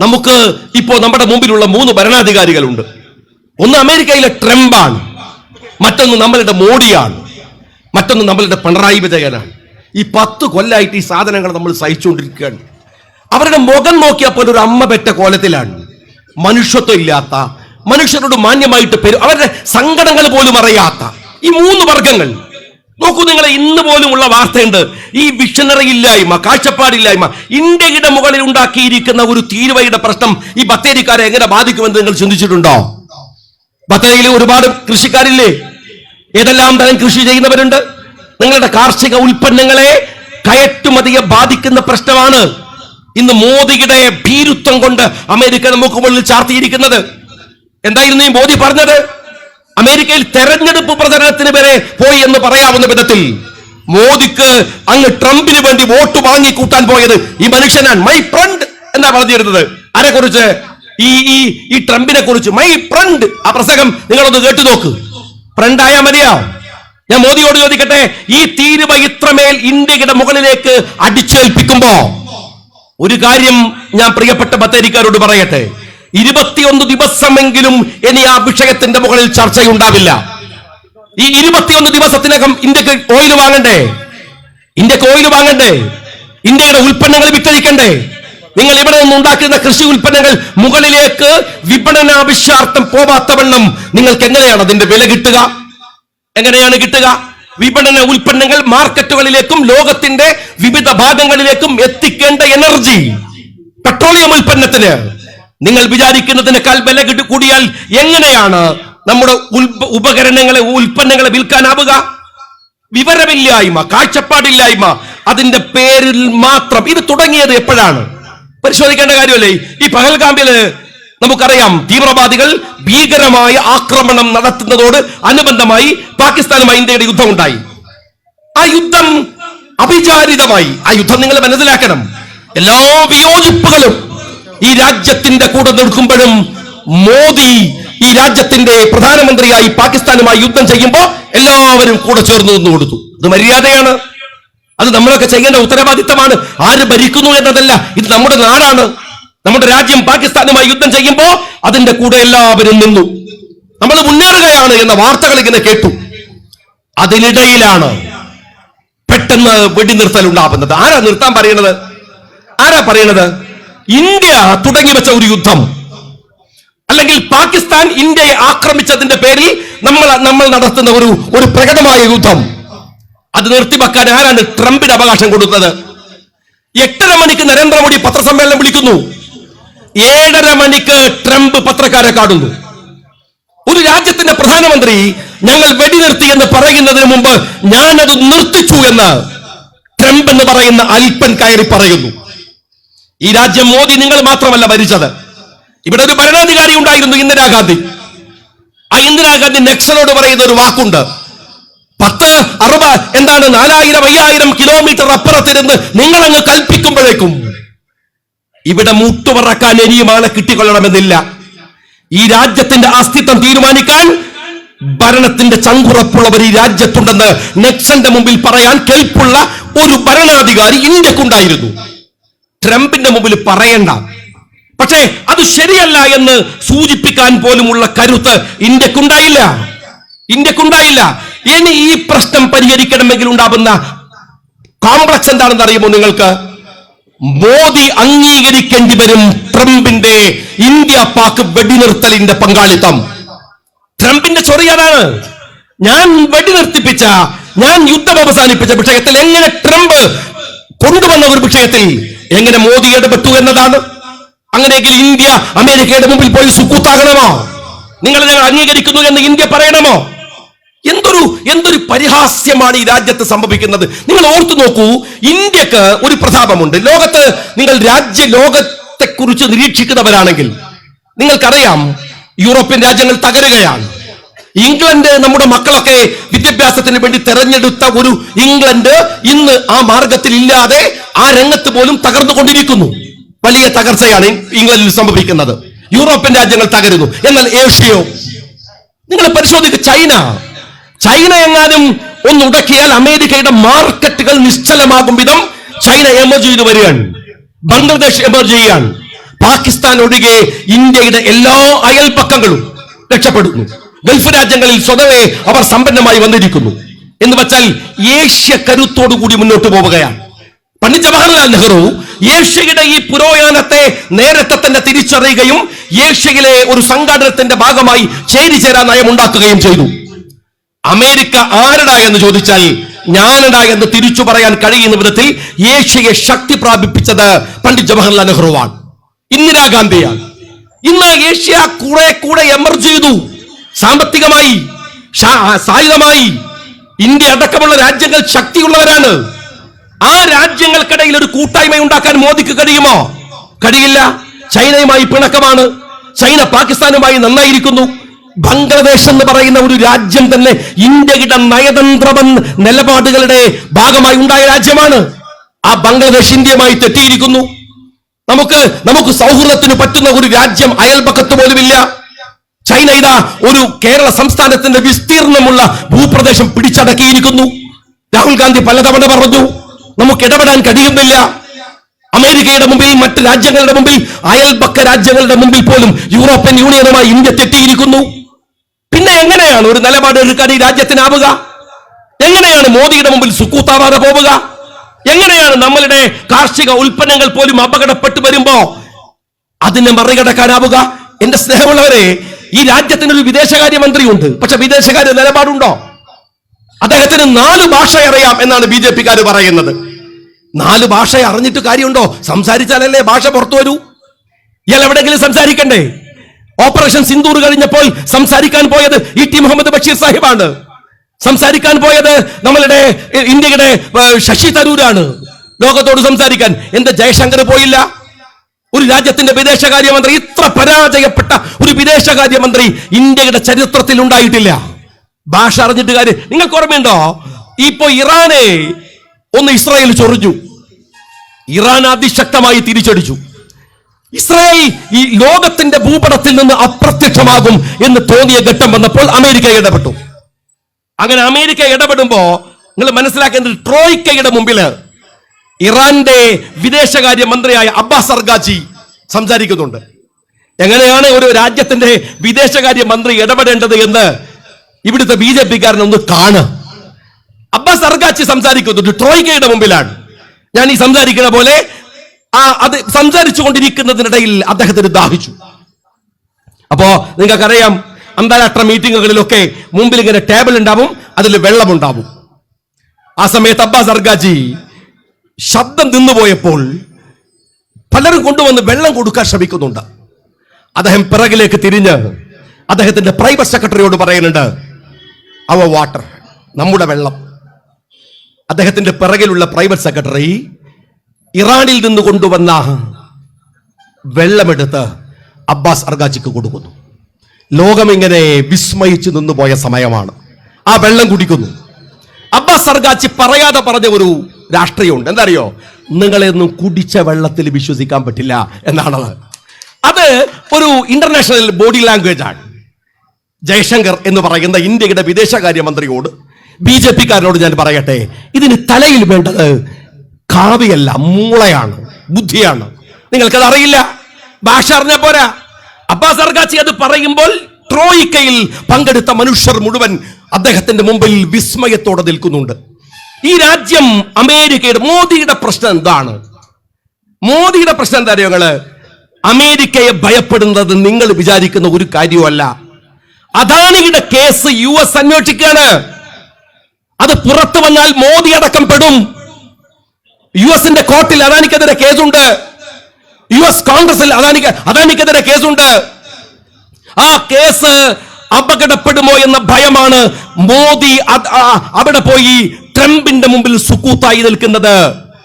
നമുക്ക് ഇപ്പോ നമ്മുടെ മുമ്പിലുള്ള മൂന്ന് ഭരണാധികാരികളുണ്ട്. ഒന്ന് അമേരിക്കയിലെ ട്രംപാണ്. മറ്റൊന്ന് നമ്മളുടെ മോഡിയാണ്. മറ്റൊന്ന് നമ്മളുടെ പിണറായി വിജയനാണ്. ഈ പത്ത് കൊല്ലായിട്ട് ഈ സാധനങ്ങൾ നമ്മൾ സഹിച്ചുകൊണ്ടിരിക്കുകയാണ്. അവരുടെ മുഖം നോക്കിയപ്പോൾ ഒരു അമ്മ പെറ്റ കോലത്തിലാണ്. മനുഷ്യത്വം ഇല്ലാത്ത മനുഷ്യരോട് മാന്യമായിട്ട് പേര് അവരുടെ സങ്കടങ്ങൾ പോലും അറിയാത്ത ഈ മൂന്ന് വർഗങ്ങൾ നോക്കൂ നിങ്ങൾ ഇന്ന് പോലുമുള്ള വാർത്തയുണ്ട്. ഈ വിഷണറി ഇല്ലായ്മ കാഴ്ചപ്പാടില്ലായ്മ ഇന്ത്യയുടെ മുകളിൽ ഉണ്ടാക്കിയിരിക്കുന്ന ഒരു തീരുവയുടെ പ്രശ്നം ഈ ബത്തേരിക്കാരെ എങ്ങനെ ബാധിക്കുമെന്ന് നിങ്ങൾ ചിന്തിച്ചിട്ടുണ്ടോ? ബത്തേരിയിൽ ഒരുപാട് കൃഷിക്കാരില്ലേ? ഏതെല്ലാം തരം കൃഷി ചെയ്യുന്നവരുണ്ട്? നിങ്ങളുടെ കാർഷിക ഉൽപ്പന്നങ്ങളെ കയറ്റുമതിയെ ബാധിക്കുന്ന പ്രശ്നമാണ് ഇന്ന് മോദിയുടെ ഭീരുത്വം കൊണ്ട് അമേരിക്ക നമുക്ക് മുകളിൽ ചാർത്തിയിരിക്കുന്നത്. എന്തായിരുന്നു ഈ മോദി പറഞ്ഞത്? അമേരിക്കയിൽ തെരഞ്ഞെടുപ്പ് പ്രചരണത്തിന് വരെ പോയി എന്ന് പറയാവുന്ന വിധത്തിൽ മോദിക്ക് അങ്ങ് ട്രംപിന് വേണ്ടി വോട്ട് വാങ്ങി കൂട്ടാൻ പോയത് ഈ മനുഷ്യനാണ്. മൈ ഫ്രണ്ട് എന്നാ പറഞ്ഞിരുന്നത് ആരെ കുറിച്ച്? ഈ ഈ ഈ ട്രംപിനെ കുറിച്ച്. മൈ ഫ്രണ്ട് ആ പ്രസംഗം നിങ്ങളൊന്ന് കേട്ടു നോക്ക്. ഫ്രണ്ട് ആയാ മതിയാ? ഞാൻ മോദിയോട് ചോദിക്കട്ടെ ഈ തീരുവ ഇത്രമേൽ ഇന്ത്യയുടെ മുകളിലേക്ക് അടിച്ചേൽപ്പിക്കുമ്പോ ഒരു കാര്യം ഞാൻ പ്രിയപ്പെട്ട ബത്തേരിക്കാരോട് പറയട്ടെ. ഇരുപത്തിയൊന്ന് ദിവസമെങ്കിലും ഇനി ആ വിഷയത്തിന്റെ മുകളിൽ ചർച്ചയുണ്ടാവില്ല. ഈ ഇരുപത്തിയൊന്ന് ദിവസത്തിനകം ഇന്ത്യയ്ക്ക് ഓയിൽ വാങ്ങണ്ടേ? ഇന്ത്യയ്ക്ക് ഓയിൽ വാങ്ങണ്ടേ? ഇന്ത്യയുടെ ഉൽപ്പന്നങ്ങൾ വിറ്റഴിക്കണ്ടേ? നിങ്ങൾ ഇവിടെ നിന്ന് ഉണ്ടാക്കുന്ന കൃഷി ഉൽപ്പന്നങ്ങൾ മുകളിലേക്ക് വിപണനാവശ്യാർത്ഥം പോവാത്തവണ്ണം നിങ്ങൾക്ക് എങ്ങനെയാണ് അതിന്റെ വില കിട്ടുക? എങ്ങനെയാണ് കിട്ടുക? വിപണന ഉൽപ്പന്നങ്ങൾ മാർക്കറ്റുകളിലേക്കും ലോകത്തിന്റെ വിവിധ ഭാഗങ്ങളിലേക്കും എത്തിക്കേണ്ട എനർജി പെട്രോളിയം ഉൽപ്പന്നത്തിന്. നിങ്ങൾ വിചാരിക്കുന്നതിനേക്കാൾ വില കിട്ടി കൂടിയാൽ എങ്ങനെയാണ് നമ്മുടെ ഉപകരണങ്ങളെ ഉൽപ്പന്നങ്ങളെ വിൽക്കാനാവുക? വിവരമില്ലായ്മ കാഴ്ചപ്പാടില്ലായ്മ. അതിന്റെ പേരിൽ മാത്രം. ഇത് തുടങ്ങിയത് എപ്പോഴാണ്? പരിശോധിക്കേണ്ട കാര്യമല്ലേ? ഈ പഹൽഗാമിൽ നമുക്കറിയാം തീവ്രവാദികൾ ഭീകരമായ ആക്രമണം നടത്തുന്നതോട് അനുബന്ധമായി പാകിസ്ഥാനുമായി ഇന്ത്യയുടെ യുദ്ധം ഉണ്ടായി ആ യുദ്ധം അഭിചാരിതമായി ആ യുദ്ധം നിങ്ങൾ മനസ്സിലാക്കണം. എല്ലാ വിയോജിപ്പുകളും ഈ രാജ്യത്തിന്റെ കൂടെ നിൽക്കുമ്പോഴും മോദി ഈ രാജ്യത്തിന്റെ പ്രധാനമന്ത്രിയായി പാകിസ്ഥാനുമായി യുദ്ധം ചെയ്യുമ്പോൾ എല്ലാവരും കൂടെ ചേർന്ന് നിന്ന് കൊടുത്തു. അത് മര്യാദയാണ്. അത് നമ്മളൊക്കെ ചെയ്യേണ്ട ഉത്തരവാദിത്തമാണ്. ആര് ഭരിക്കുന്നു എന്നതല്ല ഇത് നമ്മുടെ നാടാണ്. നമ്മുടെ രാജ്യം പാകിസ്ഥാനുമായി യുദ്ധം ചെയ്യുമ്പോൾ അതിന്റെ കൂടെ എല്ലാവരും നിന്നു. നമ്മൾ മുന്നേറുകയാണ് എന്ന വാർത്തകൾ ഇങ്ങനെ കേട്ടു. അതിനിടയിലാണ് പെട്ടെന്ന് വെടിനിർത്തൽ ഉണ്ടാവുന്നത് ആരാ നിർത്താൻ പറയണത്? ആരാ പറയുന്നത് ഇന്ത്യ തുടങ്ങി വെച്ച ഒരു യുദ്ധം. അല്ലെങ്കിൽ പാകിസ്ഥാൻ ഇന്ത്യയെ ആക്രമിച്ചതിന്റെ പേരിൽ നമ്മൾ നമ്മൾ നടത്തുന്ന ഒരു ഒരു പ്രകടമായ യുദ്ധം. അത് നിർത്തിവെക്കാൻ ആരാണ് ട്രംപിന് അവകാശം കൊടുത്തത്? എട്ടര മണിക്ക് നരേന്ദ്രമോദി പത്രസമ്മേളനം വിളിക്കുന്നു. ഏഴര മണിക്ക് ട്രംപ് പത്രക്കാരെ കാണുന്നു. ഒരു രാജ്യത്തിന്റെ പ്രധാനമന്ത്രി ഞങ്ങൾ വെടി നിർത്തി എന്ന് പറയുന്നതിന് മുമ്പ് ഞാനത് നിർത്തിച്ചു എന്ന് ട്രംപ് എന്ന് പറയുന്ന അൽപ്പൻ കയറി പറയുന്നു. ഈ രാജ്യം മോദി നിങ്ങൾ മാത്രമല്ല ഭരിച്ചത്. ഇവിടെ ഒരു ഭരണാധികാരി ഉണ്ടായിരുന്നു ഇന്ദിരാഗാന്ധി. ആ ഇന്ദിരാഗാന്ധി നക്സലോട് പറയുന്ന ഒരു വാക്കുണ്ട്. പത്ത് അറുപ എന്താണ് നാലായിരം അയ്യായിരം കിലോമീറ്റർ അപ്പുറത്തിരുന്ന് നിങ്ങൾ അങ്ങ് കൽപ്പിക്കുമ്പോഴേക്കും ഇവിടെ മുട്ടുപറക്കാൻ ഇനിയും ആളെ കിട്ടിക്കൊള്ളണമെന്നില്ല. ഈ രാജ്യത്തിന്റെ അസ്തിത്വം തീരുമാനിക്കാൻ ഭരണത്തിന്റെ ചങ്കുറപ്പുള്ളവർ ഈ രാജ്യത്തുണ്ടെന്ന് നെക്സന്റെ മുമ്പിൽ പറയാൻ കെൽപ്പുള്ള ഒരു ഭരണാധികാരി ഇന്ത്യക്കുണ്ടായിരുന്നു. ട്രംപിന്റെ മുമ്പിൽ പറയണ്ട. പക്ഷേ അത് ശരിയല്ല എന്ന് സൂചിപ്പിക്കാൻ പോലുമുള്ള കരുത്ത് ഇന്ത്യക്കുണ്ടായില്ല. ഇന്ത്യക്കുണ്ടായില്ല. ഇനി ഈ പ്രശ്നം പരിഹരിക്കണമെങ്കിൽ ഉണ്ടാവുന്ന കോംപ്ലക്സ് എന്താണെന്ന് അറിയുമോ നിങ്ങൾക്ക്? മോദി അംഗീകരിക്കേണ്ടി വരും ട്രംപിന്റെ ഇന്ത്യ പാക് വെടിനിർത്തലിന്റെ പങ്കാളിത്തം. ട്രംപിന്റെ ചൊറിയാനാണ് ഞാൻ വെടിനിർത്തിപ്പിച്ച ഞാൻ യുദ്ധം അവസാനിപ്പിച്ച വിഷയത്തിൽ എങ്ങനെ ട്രംപ് കൊണ്ടുവന്ന ഒരു വിഷയത്തിൽ എങ്ങനെ മോദി ഇടപെട്ടു എന്നതാണ്? അങ്ങനെയെങ്കിൽ ഇന്ത്യ അമേരിക്കയുടെ മുമ്പിൽ പോയി സുക്കൂത്താകണമോ? നിങ്ങൾ ഞങ്ങൾ അംഗീകരിക്കുന്നു എന്ന് ഇന്ത്യ പറയണമോ? എന്തൊരു എന്തൊരു പരിഹാസ്യമാണ് ഈ രാജ്യത്ത് സംഭവിക്കുന്നത്? നിങ്ങൾ ഓർത്തു നോക്കൂ ഇന്ത്യയ്ക്ക് ഒരു പ്രതാപമുണ്ട്. ലോകത്ത് നിങ്ങൾ രാജ്യ ലോകത്തെ കുറിച്ച് നിരീക്ഷിക്കുന്നവരാണെങ്കിൽ നിങ്ങൾക്കറിയാം യൂറോപ്യൻ രാജ്യങ്ങൾ തകരുകയാണ്. ഇംഗ്ലണ്ട് നമ്മുടെ മക്കളൊക്കെ വിദ്യാഭ്യാസത്തിന് വേണ്ടി തെരഞ്ഞെടുത്ത ഒരു ഇംഗ്ലണ്ട് ഇന്ന് ആ മാർഗത്തിൽ ഇല്ലാതെ ആ രംഗത്ത് പോലും തകർന്നുകൊണ്ടിരിക്കുന്നു വലിയ തകർച്ചയാണ് ഇംഗ്ലണ്ടിൽ സംഭവിക്കുന്നത്. യൂറോപ്യൻ രാജ്യങ്ങൾ തകരുന്നു. എന്നാൽ ഏഷ്യയോ? നിങ്ങൾ പരിശോധിക്കുക ചൈന. ചൈന എങ്ങാനും ഒന്ന് ഉടക്കിയാൽ അമേരിക്കയുടെ മാർക്കറ്റുകൾ നിശ്ചലമാകും വിധം ചൈന എമർജ് ചെയ്ത് വരികയാണ്. ബംഗ്ലാദേശ് എമർജ് ചെയ്യുകയാണ്. പാകിസ്ഥാൻ ഒഴികെ ഇന്ത്യയുടെ എല്ലാ അയൽപക്കങ്ങളും രക്ഷപ്പെടുന്നു. ഗൾഫ് രാജ്യങ്ങളിൽ സ്വതവേ അവർ സമ്പന്നമായി വന്നിരിക്കുന്നു. എന്ന് വെച്ചാൽ ഏഷ്യ കരുത്തോടുകൂടി മുന്നോട്ട് പോവുകയാണ്. പണ്ഡിറ്റ് ജവഹർലാൽ നെഹ്റു ഏഷ്യയുടെ ഈ പുരോയാനത്തെ നേരത്തെ തന്നെ തിരിച്ചറിയുകയും ഏഷ്യയിലെ ഒരു സംഘടനത്തിന്റെ ഭാഗമായി ചേരിചേരാ നയം ഉണ്ടാക്കുകയും ചെയ്തു. അമേരിക്ക ആരടാ എന്ന് ചോദിച്ചാൽ ഞാനടാ എന്ന് തിരിച്ചു പറയാൻ കഴിയുന്ന വിധത്തിൽ ഏഷ്യയെ ശക്തി പ്രാപിപ്പിച്ചത് പണ്ഡിറ്റ് ജവഹർലാൽ നെഹ്റുവാണ്. ഇന്ദിരാഗാന്ധിയാണ്. ഇന്ന് ഏഷ്യ കൂടെ കൂടെ എമർജ് ചെയ്തു. സാമ്പത്തികമായി സായുധമായി ഇന്ത്യ അടക്കമുള്ള രാജ്യങ്ങൾ ശക്തിയുള്ളവരാണ്. ആ രാജ്യങ്ങൾക്കിടയിൽ ഒരു കൂട്ടായ്മ ഉണ്ടാക്കാൻ മോദിക്ക് കഴിയുമോ? കഴിയില്ല. ചൈനയുമായി പിണക്കമാണ്. ചൈന പാകിസ്ഥാനുമായി നന്നായിരിക്കുന്നു. ബംഗ്ലാദേശ് എന്ന് പറയുന്ന ഒരു രാജ്യം തന്നെ ഇന്ത്യയുടെ നയതന്ത്ര നിലപാടുകളുടെ ഭാഗമായി ഉണ്ടായ രാജ്യമാണ്. ആ ബംഗ്ലാദേശ് ഇന്ത്യയുമായി തെറ്റിയിരിക്കുന്നു. നമുക്ക് നമുക്ക് സൗഹൃദത്തിന് പറ്റുന്ന ഒരു രാജ്യം അയൽപക്കത്ത് പോലുമില്ല. ചൈന ഇതാ ഒരു കേരള സംസ്ഥാനത്തിന്റെ വിസ്തീർണമുള്ള ഭൂപ്രദേശം പിടിച്ചടക്കിയിരിക്കുന്നു രാഹുൽ ഗാന്ധി പലതവണ പറഞ്ഞു നമുക്ക് ഇടപെടാൻ കഴിയുന്നില്ല. അമേരിക്കയുടെ മുമ്പിൽ മറ്റ് രാജ്യങ്ങളുടെ മുമ്പിൽ അയൽപക്ക രാജ്യങ്ങളുടെ മുമ്പിൽ പോലും യൂറോപ്യൻ യൂണിയനുമായി ഇന്ത്യ തെറ്റിയിരിക്കുന്നു. പിന്നെ എങ്ങനെയാണ് ഒരു നിലപാട് എടുക്കാൻ ഈ രാജ്യത്തിനാവുക എങ്ങനെയാണ് മോദിയുടെ മുമ്പിൽ സുക്കൂത്താവാതെ പോവുക? എങ്ങനെയാണ് നമ്മളുടെ കാർഷിക ഉൽപ്പന്നങ്ങൾ പോലും അപകടപ്പെട്ടു വരുമ്പോ അതിനെ മറികടക്കാനാവുക? എന്റെ സ്നേഹമുള്ളവരെ ഈ രാജ്യത്തിന് ഒരു വിദേശകാര്യമന്ത്രിയുണ്ട്. പക്ഷെ വിദേശകാര്യ നിലപാടുണ്ടോ? അദ്ദേഹത്തിന് നാല് ഭാഷ അറിയാം എന്നാണ് ബി ജെ പിക്കാർ പറയുന്നത്. നാല് ഭാഷ അറിഞ്ഞിട്ട് കാര്യമുണ്ടോ? സംസാരിച്ചാലല്ലേ ഭാഷ പുറത്തു വരൂ? ഇയാൾ എവിടെയെങ്കിലും സംസാരിക്കണ്ടേ? ഓപ്പറേഷൻ സിന്ദൂർ കഴിഞ്ഞപ്പോൾ സംസാരിക്കാൻ പോയത് ഇ ടി മുഹമ്മദ് ബഷീർ സാഹിബാണ്. സംസാരിക്കാൻ പോയത് നമ്മളുടെ ഇന്ത്യയുടെ ശശി തരൂരാണ്. ലോകത്തോട് സംസാരിക്കാൻ. എന്താ ജയശങ്കർ പോയില്ല? ഒരു രാജ്യത്തിന്റെ വിദേശകാര്യമന്ത്രി ഇത്ര പരാജയപ്പെട്ട ഒരു വിദേശകാര്യമന്ത്രി ഇന്ത്യയുടെ ചരിത്രത്തിൽ ഉണ്ടായിട്ടില്ല. ഭാഷ അറിഞ്ഞിട്ട് കാര്യം നിങ്ങൾക്ക് ഓർമ്മയുണ്ടോ? ഇപ്പോ ഇറാനെ ഒന്ന് ഇസ്രായേൽ ചൊറിഞ്ഞു. ഇറാൻ അതിശക്തമായി തിരിച്ചടിച്ചു. ഇസ്രായേൽ ഈ ലോകത്തിന്റെ ഭൂപടത്തിൽ നിന്ന് അപ്രത്യക്ഷമാകും എന്ന് തോന്നിയ ഘട്ടം വന്നപ്പോൾ അമേരിക്ക ഇടപെട്ടു. അങ്ങനെ അമേരിക്ക ഇടപെടുമ്പോ നിങ്ങൾ മനസ്സിലാക്കേണ്ടത് ട്രോയ്ക്കയുടെ മുമ്പിൽ ഇറാന്റെ വിദേശകാര്യ മന്ത്രിയായ അബ്ബാസ് സർഗാജി സംസാരിക്കുന്നുണ്ട്. എങ്ങനെയാണ് ഒരു രാജ്യത്തിന്റെ വിദേശകാര്യ മന്ത്രി ഇടപെടേണ്ടത് എന്ന് ഇവിടുത്തെ ബി ജെ പിക്കാരൻ ഒന്ന് കാണുക. അബ്ബാസ് അർഗാച്ചി സംസാരിക്കുന്നുണ്ട് ട്രോയ്ക്കയുടെ മുമ്പിലാണ്. ഞാൻ ഈ സംസാരിക്കുന്ന പോലെ ആ അത് സംസാരിച്ചു കൊണ്ടിരിക്കുന്നതിനിടയിൽ അദ്ദേഹത്തിന് ദാഹിച്ചു. അപ്പോ നിങ്ങൾക്കറിയാം അന്താരാഷ്ട്ര മീറ്റിങ്ങുകളിലൊക്കെ മുമ്പിൽ ഇങ്ങനെ ടേബിൾ ഉണ്ടാവും അതിൽ വെള്ളമുണ്ടാവും. ആ സമയത്ത് അബ്ബാസ് അർഗാജി ശബ്ദം നിന്നുപോയപ്പോൾ പലരും കൊണ്ടുവന്ന് വെള്ളം കൊടുക്കാൻ ശ്രമിക്കുന്നുണ്ട്. അദ്ദേഹം പിറകിലേക്ക് തിരിഞ്ഞ് അദ്ദേഹത്തിന്റെ പ്രൈവറ്റ് സെക്രട്ടറിയോട് പറയുന്നുണ്ട് അവ വാട്ടർ നമ്മുടെ വെള്ളം. അദ്ദേഹത്തിന്റെ പിറകിലുള്ള പ്രൈവറ്റ് സെക്രട്ടറി ഇറാനിൽ നിന്ന് കൊണ്ടുവന്ന വെള്ളമെടുത്ത് അബ്ബാസ് അർഗാജിക്ക് കൊടുക്കുന്നു. ലോകമിങ്ങനെ വിസ്മയിച്ചു നിന്നുപോയ സമയമാണ്. ആ വെള്ളം കുടിക്കുന്നു. അബ്ബാസ് അർഗാച്ചി പറയാതെ പറഞ്ഞ ഒരു രാഷ്ട്രീയമുണ്ട്. എന്തറിയോ? നിങ്ങളെയൊന്നും കുടിച്ച വെള്ളത്തിൽ വിശ്വസിക്കാൻ പറ്റില്ല എന്നാണത്. അത് ഒരു ഇന്റർനാഷണൽ ബോഡി ലാംഗ്വേജ് ആണ്. ജയശങ്കർ എന്ന് പറയുന്ന ഇന്ത്യയുടെ വിദേശകാര്യമന്ത്രിയോട് ബി ജെ പിക്കാരനോട് ഞാൻ പറയട്ടെ ഇതിന് തലയിൽ വേണ്ടത് കാവിയല്ല മൂളയാണ് ബുദ്ധിയാണ്. നിങ്ങൾക്കത് അറിയില്ല. ഭാഷ അറിഞ്ഞ പോരാ. അബ്ബാസ് അർഗാച്ചി അത് പറയുമ്പോൾ ട്രോയിക്കയിൽ പങ്കെടുത്ത മനുഷ്യർ മുഴുവൻ അദ്ദേഹത്തിന്റെ മുമ്പിൽ വിസ്മയത്തോടെ നിൽക്കുന്നുണ്ട്. ഈ രാജ്യം അമേരിക്കയുടെ മോദിയുടെ പ്രശ്നം എന്താണ്? മോദിയുടെ പ്രശ്നം എന്താ അറിയോ അമേരിക്കയെ ഭയപ്പെടുന്നത് നിങ്ങൾ വിചാരിക്കുന്ന ഒരു കാര്യമല്ല അദാനിയുടെ കേസ് യു എസ് അന്വേഷിക്കുകയാണ്. അത് പുറത്തു വന്നാൽ മോദി അടക്കം പെടും. യു എസിന്റെ കോർട്ടിൽ അദാനിക്കെതിരെ കേസുണ്ട്. യു എസ് കോൺഗ്രസിൽ അദാനിക്ക് അദാനിക്കെതിരെ കേസുണ്ട്. ആ കേസ് അപകടപ്പെടുമോ എന്ന ഭയമാണ് മോദി അവിടെ പോയി ട്രംപിന്റെ മുമ്പിൽ സുക്കൂത്തായി നിൽക്കുന്നത്